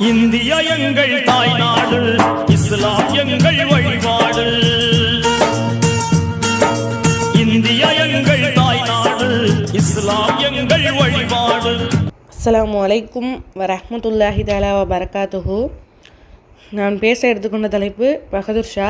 India எங்கள் தாய்நாடு இஸ்லாம் எங்கள் வழிபாடு. இந்தியா எங்கள் தாய்நாடு இஸ்லாம் எங்கள் வழிபாடு. அஸ்லாம் அலைக்கும் வரமத்துல்லாஹி தாலா வ பரகாத்துஹு நான் பேச எடுத்துக்கொண்ட தலைப்பு பகதூர் ஷா.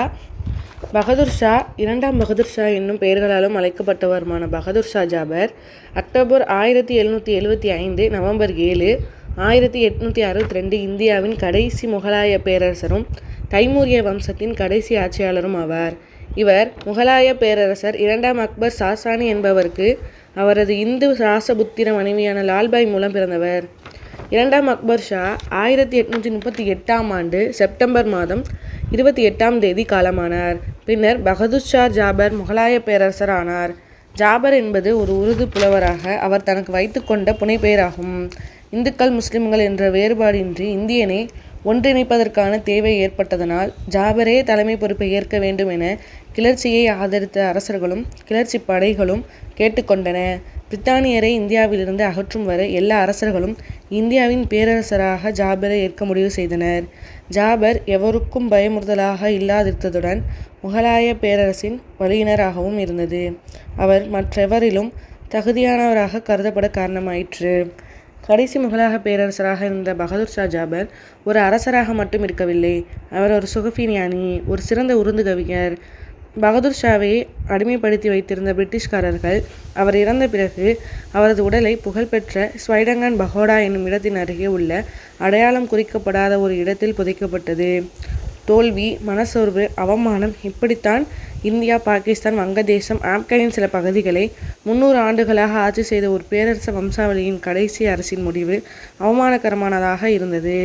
பகதூர் ஷா இரண்டாம் பகதூர் ஷா என்னும் பெயர்களாலும் அழைக்கப்பட்டவருமான பகதூர் ஷா ஜாபர் அக்டோபர் ஆயிரத்தி எழுநூற்றி எழுபத்தி ஐந்து நவம்பர் ஏழு ஆயிரத்தி எட்நூற்றி அறுபத்தி ரெண்டு இந்தியாவின் கடைசி முகலாய பேரரசரும் தைமூரிய வம்சத்தின் கடைசி ஆட்சியாளரும் ஆவார். இவர் முகலாய பேரரசர் இரண்டாம் அக்பர் சாசானி என்பவருக்கு அவரது இந்து ராசபுத்திர மனைவியான லால்பாய் மூலம் பிறந்தவர். இரண்டாம் அக்பர் ஷா ஆயிரத்தி எட்நூற்றி முப்பத்தி எட்டாம் ஆண்டு செப்டம்பர் மாதம் இருபத்தி எட்டாம் தேதி காலமானார். பின்னர் பகதூர் ஷா ஜாபர் முகலாய பேரரசர் ஆனார். ஜாபர் என்பது ஒரு உருது புலவராக அவர் தனக்கு வைத்துக்கொண்ட புனைப்பெயராகும் இந்துக்கள் முஸ்லிம்கள் என்ற வேறுபாடின்றி இந்தியனை ஒன்றிணைப்பதற்கான தேவை ஏற்பட்டதனால் ஜாபரே தலைமை பொறுப்பை ஏற்க வேண்டும் என கிளர்ச்சியை ஆதரித்த அரசர்களும் கிளர்ச்சி படைகளும் கேட்டுக்கொண்டன பிரித்தானியரை இந்தியாவிலிருந்து அகற்றும் வரை எல்லா அரசர்களும் இந்தியாவின் பேரரசராக ஜாபரை ஏற்க முடிவு செய்தனர். ஜாபர் எவருக்கும் பயமுறுதலாக இல்லாதிருந்ததுடன் முகலாய பேரரசின் வழியினராகவும் இருந்தது. அவர் மற்றெவரிலும் தகுதியானவராக கருதப்பட காரணமாயிற்று. கடைசி முகலாக பேரரசராக இருந்த பகதூர் ஷா ஜாபர் ஒரு அரசராக மட்டும் இருக்கவில்லை. அவர் ஒரு சுகஃபி ஞானி ஒரு சிறந்த உருந்து கவிஞர். பகதூர் ஷாவை அடிமைப்படுத்தி வைத்திருந்த பிரிட்டிஷ்காரர்கள் அவர் இறந்த பிறகு அவரது உடலை புகழ்பெற்ற ஸ்வைடங்கன் பகோடா என்னும் இடத்தின் அருகே உள்ள அடையாளம் குறிக்கப்படாத ஒரு இடத்தில் புதைக்கப்பட்டது. தோல்வி மனசோர்வு அவமானம் இப்படித்தான் இந்தியா பாகிஸ்தான் வங்கதேசம் ஆப்கானின் சில பகுதிகளை முன்னூறு ஆண்டுகளாக ஆட்சி செய்த ஒரு பேரரசு வம்சாவளியின் கடைசி அரசின் முடிவு அவமானகரமானதாக இருந்தது.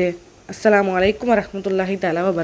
அஸ்லாம் அலைக்கும் வரமத்துல்லாஹி தஆலா வ